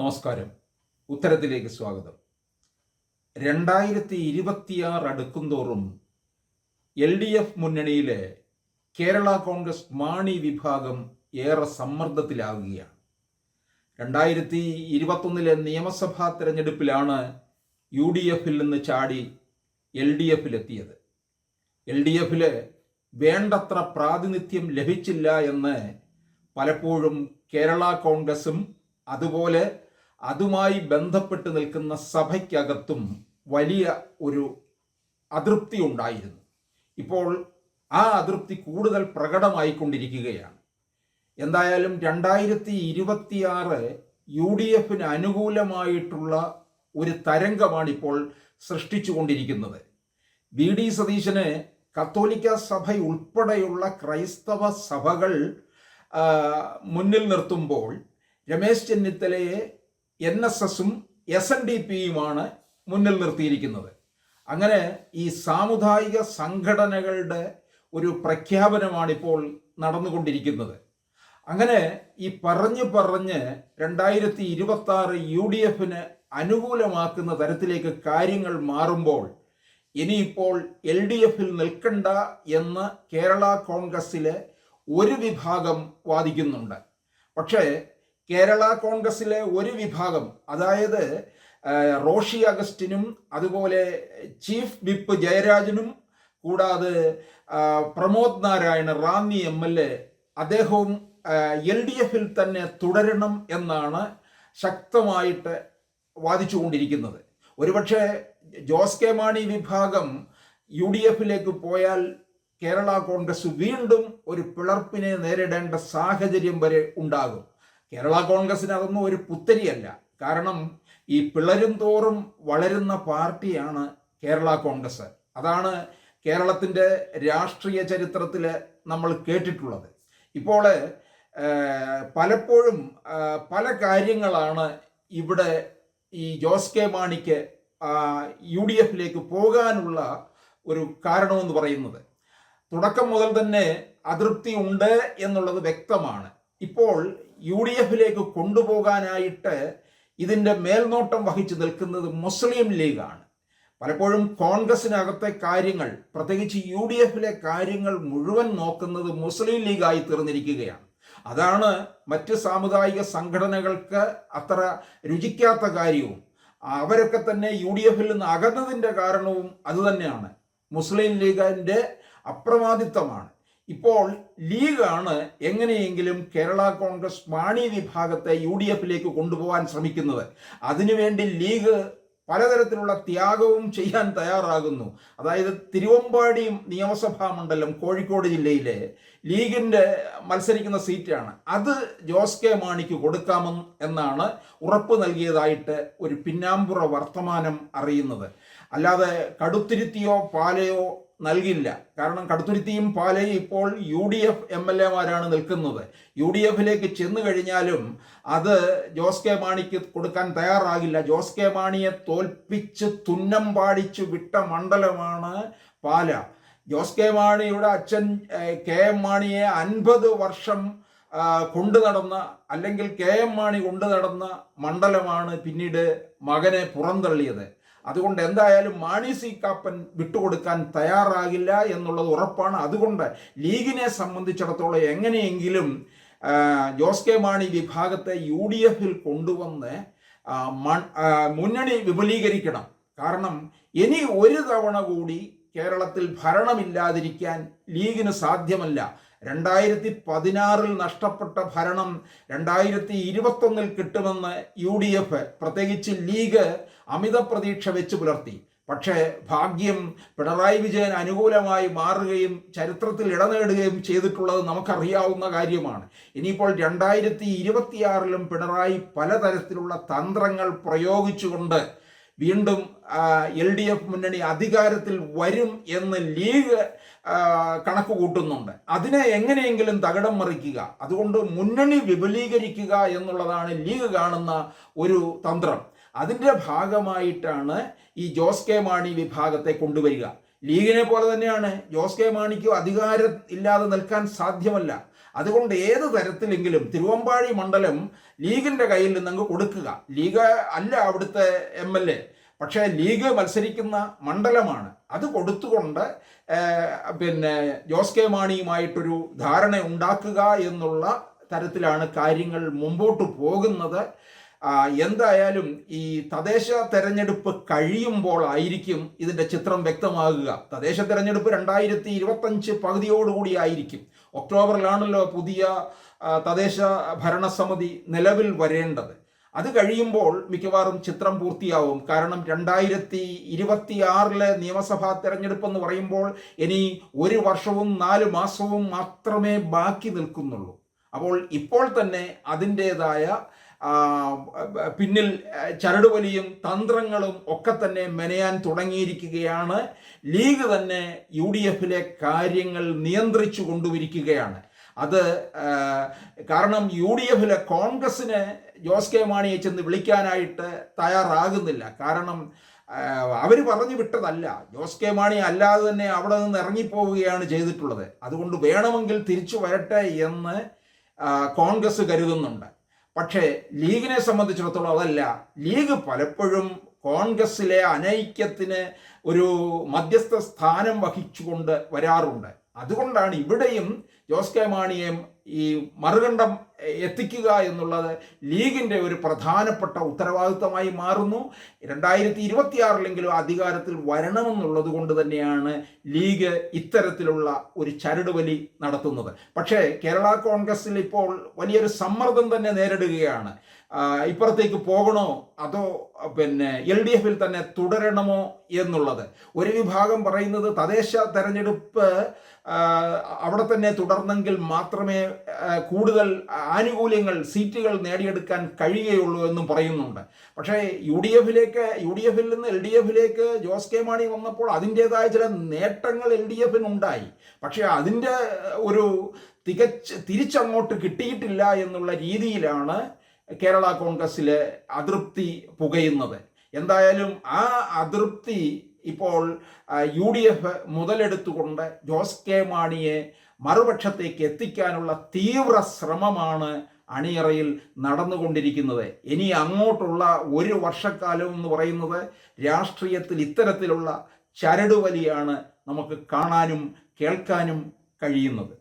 നമസ്കാരം. ഉത്തരത്തിലേക്ക് സ്വാഗതം. രണ്ടായിരത്തി ഇരുപത്തിയാറ് അടുക്കുംതോറും എൽ ഡി എഫ് മുന്നണിയിലെ കേരള കോൺഗ്രസ് മാണി വിഭാഗം ഏറെ സമ്മർദ്ദത്തിലാവുകയാണ് രണ്ടായിരത്തി ഇരുപത്തൊന്നിലെ നിയമസഭാ തെരഞ്ഞെടുപ്പിലാണ് യു ഡി എഫിൽ നിന്ന് ചാടി എൽ ഡി എഫിലെത്തിയത്. എൽ ഡി എഫിൽ വേണ്ടത്ര പ്രാതിനിധ്യം ലഭിച്ചില്ല എന്ന് പലപ്പോഴും കേരള കോൺഗ്രസും അതുപോലെ അതുമായി ബന്ധപ്പെട്ട് നിൽക്കുന്ന സഭയ്ക്കകത്തും വലിയ ഒരു അതൃപ്തി ഉണ്ടായിരുന്നു. ഇപ്പോൾ ആ അതൃപ്തി കൂടുതൽ പ്രകടമായിക്കൊണ്ടിരിക്കുകയാണ്. എന്തായാലും രണ്ടായിരത്തി ഇരുപത്തിയാറ് യു ഡി എഫിന് അനുകൂലമായിട്ടുള്ള ഒരു തരംഗമാണ് ഇപ്പോൾ സൃഷ്ടിച്ചുകൊണ്ടിരിക്കുന്നത്. വി ഡി സതീശന് കത്തോലിക്ക സഭ ഉൾപ്പെടെയുള്ള ക്രൈസ്തവ സഭകൾ മുന്നിൽ നിർത്തുമ്പോൾ രമേശ് ചെന്നിത്തലയെ എൻ എസ് എസും എസ് എൻ ഡി പിയുമാണ് മുന്നിൽ നിർത്തിയിരിക്കുന്നത്. അങ്ങനെ ഈ സാമുദായിക സംഘടനകളുടെ ഒരു പ്രഖ്യാപനമാണ് പ്രഖ്യാപനമാണിപ്പോൾ നടന്നുകൊണ്ടിരിക്കുന്നത്. അങ്ങനെ ഈ പറഞ്ഞു പറഞ്ഞ് രണ്ടായിരത്തി ഇരുപത്തി ആറ് യു ഡി എഫിന് അനുകൂലമാക്കുന്ന തരത്തിലേക്ക് കാര്യങ്ങൾ മാറുമ്പോൾ ഇനിയിപ്പോൾ എൽ ഡി എഫിൽ നിൽക്കണ്ട എന്ന് കേരള കോൺഗ്രസ്സിലെ ഒരു വിഭാഗം വാദിക്കുന്നുണ്ട്. പക്ഷേ കേരള കോൺഗ്രസിലെ ഒരു വിഭാഗം അതായത് റോഷി അഗസ്റ്റിനും അതുപോലെ ചീഫ് വിപ്പ് ജയരാജനും കൂടാതെ Pramod Narayan Ranni M L A അദ്ദേഹവും എൽ ഡി എഫിൽ തന്നെ തുടരണം എന്നാണ് ശക്തമായിട്ട് വാദിച്ചുകൊണ്ടിരിക്കുന്നത്. ഒരുപക്ഷെ ജോസ് കെ മാണി വിഭാഗം യു ഡി എഫിലേക്ക് പോയാൽ കേരള കോൺഗ്രസ് വീണ്ടും ഒരു പിളർപ്പിനെ നേരിടേണ്ട സാഹചര്യം വരെ ഉണ്ടാകും. കേരള കോൺഗ്രസിന് അതൊന്നും ഒരു പുത്തരിയല്ല. കാരണം ഈ പിളരും തോറും വളരുന്ന പാർട്ടിയാണ് കേരള കോൺഗ്രസ്. അതാണ് കേരളത്തിന്റെ രാഷ്ട്രീയ ചരിത്രത്തിൽ നമ്മൾ കേട്ടിട്ടുള്ളത്. ഇപ്പോൾ പലപ്പോഴും പല കാര്യങ്ങളാണ് ഇവിടെ ഈ ജോസ് കെ മാണിക്ക് യു ഡി എഫിലേക്ക് പോകാനുള്ള ഒരു കാരണമെന്ന് പറയുന്നത്. തുടക്കം മുതൽ തന്നെ അതൃപ്തി ഉണ്ട് എന്നുള്ളത് വ്യക്തമാണ്. ഇപ്പോൾ യു ഡി എഫിലേക്ക് കൊണ്ടുപോകാനായിട്ട് ഇതിന്റെ മേൽനോട്ടം വഹിച്ചു നിൽക്കുന്നത് മുസ്ലിം ലീഗാണ്. പലപ്പോഴും കോൺഗ്രസിനകത്തെ കാര്യങ്ങൾ പ്രത്യേകിച്ച് യു ഡി എഫിലെ കാര്യങ്ങൾ മുഴുവൻ നോക്കുന്നത് മുസ്ലിം ലീഗായി തീർന്നിരിക്കുകയാണ്. അതാണ് മറ്റ് സാമുദായിക സംഘടനകൾക്ക് അത്ര രുചിക്കാത്ത കാര്യവും അവരൊക്കെ തന്നെ യു ഡി എഫിൽ നിന്ന് അകന്നതിന്റെ കാരണവും അതുതന്നെയാണ്. മുസ്ലിം ലീഗിന്റെ അപ്രമാദിത്വമാണ്. ഇപ്പോൾ ലീഗാണ് എങ്ങനെയെങ്കിലും കേരള കോൺഗ്രസ് മാണി വിഭാഗത്തെ യു ഡി എഫിലേക്ക് കൊണ്ടുപോകാൻ ശ്രമിക്കുന്നത് അതിനുവേണ്ടി ലീഗ് പലതരത്തിലുള്ള ത്യാഗവും ചെയ്യാൻ തയ്യാറാകുന്നു. അതായത് തിരുവമ്പാടി നിയമസഭാ മണ്ഡലം കോഴിക്കോട് ജില്ലയിലെ ലീഗിന്റെ മത്സരിക്കുന്ന സീറ്റാണ്. അത് ജോസ് കെ മാണിക്ക് കൊടുക്കാമെന്ന് എന്നാണ് ഉറപ്പ് നൽകിയതായിട്ട് ഒരു പിന്നാമ്പുറ വർത്തമാനം അറിയുന്നത്. അല്ലാതെ കടുത്തിരുത്തിയോ പാലയോ നൽകില്ല. കാരണം കടുത്തുരുത്തിയും പാലയും ഇപ്പോൾ U D F M L എമാരാണ് നിൽക്കുന്നത്. യു ഡി എഫിലേക്ക് ചെന്നു കഴിഞ്ഞാലും അത് ജോസ് കെ മാണിക്ക് കൊടുക്കാൻ തയ്യാറാകില്ല. ജോസ് കെ മാണിയെ തോൽപ്പിച്ച് തുന്നം പാടിച്ചു വിട്ട മണ്ഡലമാണ് പാല. ജോസ് കെ മാണിയുടെ അച്ഛൻ കെ എം മാണിയെ അൻപത് വർഷം കൊണ്ടു നടന്ന അല്ലെങ്കിൽ കെ എം മാണി കൊണ്ടു നടന്ന മണ്ഡലമാണ് പിന്നീട് മകനെ പുറന്തള്ളിയത്. അതുകൊണ്ട് എന്തായാലും മാണി സി കാപ്പൻ വിട്ടുകൊടുക്കാൻ തയ്യാറാകില്ല എന്നുള്ളത് ഉറപ്പാണ്. അതുകൊണ്ട് ലീഗിനെ സംബന്ധിച്ചിടത്തോളം എങ്ങനെയെങ്കിലും ജോസ് കെ മാണി വിഭാഗത്തെ യു ഡി എഫിൽ കൊണ്ടുവന്ന് മുന്നണി വിപുലീകരിക്കണം. കാരണം ഇനി ഒരു തവണ കൂടി കേരളത്തിൽ ഭരണമില്ലാതിരിക്കാൻ ലീഗിന് സാധ്യമല്ല. രണ്ടായിരത്തി പതിനാറിൽ നഷ്ടപ്പെട്ട ഭരണം രണ്ടായിരത്തി ഇരുപത്തൊന്നിൽ കിട്ടുമെന്ന് യു ഡി എഫ് പ്രത്യേകിച്ച് ലീഗ് അമിത പ്രതീക്ഷ വെച്ച് പുലർത്തി. പക്ഷേ ഭാഗ്യം പിണറായി വിജയൻ അനുകൂലമായി മാറുകയും ചരിത്രത്തിൽ ഇടനേടുകയും ചെയ്തിട്ടുള്ളത് നമുക്കറിയാവുന്ന കാര്യമാണ്. ഇനിയിപ്പോൾ രണ്ടായിരത്തി ഇരുപത്തിയാറിലും പിണറായി പലതരത്തിലുള്ള തന്ത്രങ്ങൾ പ്രയോഗിച്ചുകൊണ്ട് വീണ്ടും എൽ ഡി എഫ് മുന്നണി അധികാരത്തിൽ വരും എന്ന് ലീഗ് കണക്ക് കൂട്ടുന്നുണ്ട് അതിനെ എങ്ങനെയെങ്കിലും തകിടം മറിക്കുക. അതുകൊണ്ട് മുന്നണി വിപുലീകരിക്കുക എന്നുള്ളതാണ് ലീഗ് കാണുന്ന ഒരു തന്ത്രം. അതിന്റെ ഭാഗമായിട്ടാണ് ഈ ജോസ് കെ മാണി വിഭാഗത്തെ കൊണ്ടുവരിക. ലീഗിനെ പോലെ തന്നെയാണ്. ജോസ് കെ മാണിക്ക് അധികാരം ഇല്ലാതെ നിൽക്കാൻ സാധ്യമല്ല. അതുകൊണ്ട് ഏത് തരത്തിലെങ്കിലും തിരുവമ്പാടി മണ്ഡലം ലീഗിന്റെ കയ്യിൽ നിന്നങ്ങ് കൊടുക്കുക. ലീഗ് അല്ല അവിടുത്തെ എം എൽ എ. പക്ഷേ ലീഗ് മത്സരിക്കുന്ന മണ്ഡലമാണ്. അത് കൊടുത്തുകൊണ്ട് പിന്നെ ജോസ് കെ മാണിയുമായിട്ടൊരു ധാരണ ഉണ്ടാക്കുക എന്നുള്ള തരത്തിലാണ് കാര്യങ്ങൾ മുമ്പോട്ട് പോകുന്നത്. എന്തായാലും ഈ തദ്ദേശ തെരഞ്ഞെടുപ്പ് കഴിയുമ്പോൾ ആയിരിക്കും ഇതിന്റെ ചിത്രം വ്യക്തമാകുക. തദ്ദേശ തെരഞ്ഞെടുപ്പ് രണ്ടായിരത്തി ഇരുപത്തഞ്ച് പകുതിയോടുകൂടി ആയിരിക്കും. ഒക്ടോബറിലാണല്ലോ പുതിയ തദ്ദേശ ഭരണസമിതി നിലവിൽ വരേണ്ടത്. അത് കഴിയുമ്പോൾ മിക്കവാറും ചിത്രം പൂർത്തിയാവും. കാരണം രണ്ടായിരത്തി ഇരുപത്തിയാറിലെ നിയമസഭാ തെരഞ്ഞെടുപ്പ് എന്ന് പറയുമ്പോൾ ഇനി ഒരു വർഷവും നാല് മാസവും മാത്രമേ ബാക്കി നിൽക്കുന്നുള്ളൂ. അപ്പോൾ ഇപ്പോൾ തന്നെ അതിന്റെതായ പിന്നിൽ ചരടുവലിയും തന്ത്രങ്ങളും ഒക്കെ തന്നെ മെനയാൻ തുടങ്ങിയിരിക്കുകയാണ്. ലീഗ് തന്നെ യു ഡി എഫിലെ കാര്യങ്ങൾ നിയന്ത്രിച്ചു കൊണ്ടുവരിക്കുകയാണ് അത് കാരണം യു ഡി എഫിലെ കോൺഗ്രസിന് ജോസ് കെ മാണിയെ ചെന്ന് വിളിക്കാനായിട്ട് തയ്യാറാകുന്നില്ല. കാരണം അവർ പറഞ്ഞു വിട്ടതല്ല. ജോസ് കെ മാണി അല്ലാതെ തന്നെ അവിടെ നിന്ന് ഇറങ്ങിപ്പോവുകയാണ് ചെയ്തിട്ടുള്ളത്. അതുകൊണ്ട് വേണമെങ്കിൽ തിരിച്ചു വരട്ടെ എന്ന് കോൺഗ്രസ് കരുതുന്നുണ്ട്. പക്ഷേ ലീഗിനെ സംബന്ധിച്ചിടത്തോളം അതല്ല. ലീഗ് പലപ്പോഴും കോൺഗ്രസ്സിലെ അനൈക്യത്തിന് ഒരു മധ്യസ്ഥ സ്ഥാനം വഹിച്ചുകൊണ്ട് വരാറുണ്ട്. അതുകൊണ്ടാണ് ഇവിടെയും ജോസ് കെ മാണിയെ ഈ മറുകണ്ഠം എത്തിക്കുക എന്നുള്ളത് ലീഗിന്റെ ഒരു പ്രധാനപ്പെട്ട ഉത്തരവാദിത്തമായി മാറുന്നു. രണ്ടായിരത്തി ഇരുപത്തിയാറിലെങ്കിലും അധികാരത്തിൽ വരണമെന്നുള്ളത് കൊണ്ട് തന്നെയാണ് ലീഗ് ഇത്തരത്തിലുള്ള ഒരു ചരടുവലി നടത്തുന്നത്. പക്ഷേ കേരള കോൺഗ്രസിൽ ഇപ്പോൾ വലിയൊരു സമ്മർദ്ദം തന്നെ നേരിടുകയാണ്. ഇപ്പുറത്തേക്ക് പോകണോ? അതോ പിന്നെ എൽ ഡി എഫിൽ തന്നെ തുടരണമോ എന്നുള്ളത്. ഒരു വിഭാഗം പറയുന്നത് തദ്ദേശ തെരഞ്ഞെടുപ്പ് അവിടെ തന്നെ തുടർന്നെങ്കിൽ മാത്രമേ കൂടുതൽ ആനുകൂല്യങ്ങൾ സീറ്റുകൾ നേടിയെടുക്കാൻ കഴിയുകയുള്ളൂ എന്നും പറയുന്നുണ്ട്. പക്ഷേ യു ഡി എഫിലേക്ക് യു ഡി എഫിൽ നിന്ന് എൽ ഡി എഫിലേക്ക് ജോസ് കെ മാണി വന്നപ്പോൾ അതിന്റെതായ ചില നേട്ടങ്ങൾ എൽ ഡി എഫിനുണ്ടായി. പക്ഷേ അതിന്റെ ഒരു തികച്ച് തിരിച്ചങ്ങോട്ട് കിട്ടിയിട്ടില്ല എന്നുള്ള രീതിയിലാണ് കേരള കോൺഗ്രസ്സിലെ അതൃപ്തി പുകയുന്നത്. എന്തായാലും ആ അതൃപ്തി ഇപ്പോൾ യു ഡി എഫ് മുതലെടുത്തുകൊണ്ട് ജോസ് കെ മാണിയെ മറുപക്ഷത്തേക്ക് എത്തിക്കാനുള്ള തീവ്ര ശ്രമമാണ് അണിയറയിൽ നടന്നുകൊണ്ടിരിക്കുന്നത്. ഇനി അങ്ങോട്ടുള്ള ഒരു വർഷക്കാലം എന്ന് പറയുന്നത് രാഷ്ട്രീയത്തിൽ ഇത്തരത്തിലുള്ള ചരടുവലിയാണ് നമുക്ക് കാണാനും കേൾക്കാനും കഴിയുന്നത്.